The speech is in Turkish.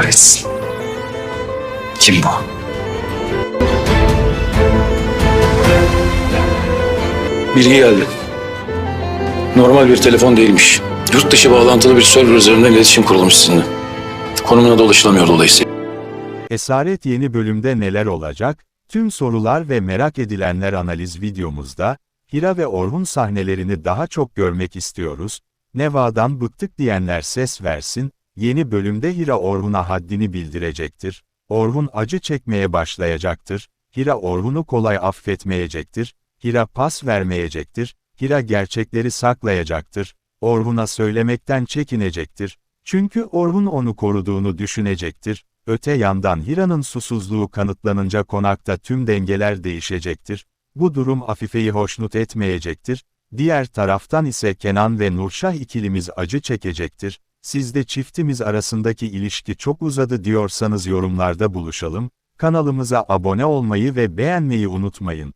kahretsin. Kim bu? Bilgi geldi. Normal bir telefon değilmiş. Yurt dışı bağlantılı bir server üzerinden iletişim kurulmuş sizinle. Konumuna da ulaşılamıyor dolayısıyla. Esaret yeni bölümde neler olacak? Tüm sorular ve merak edilenler analiz videomuzda, Hira ve Orhun sahnelerini daha çok görmek istiyoruz. Neva'dan bıktık diyenler ses versin, yeni bölümde Hira Orhun'a haddini bildirecektir. Orhun acı çekmeye başlayacaktır. Hira Orhun'u kolay affetmeyecektir. Hira pas vermeyecektir. Hira gerçekleri saklayacaktır. Orhun'a söylemekten çekinecektir. Çünkü Orhun onu koruduğunu düşünecektir. Öte yandan Hira'nın susuzluğu kanıtlanınca konakta tüm dengeler değişecektir. Bu durum Afife'yi hoşnut etmeyecektir. Diğer taraftan ise Kenan ve Nurşah ikilimiz acı çekecektir. Siz de çiftimiz arasındaki ilişki çok uzadı diyorsanız yorumlarda buluşalım. Kanalımıza abone olmayı ve beğenmeyi unutmayın.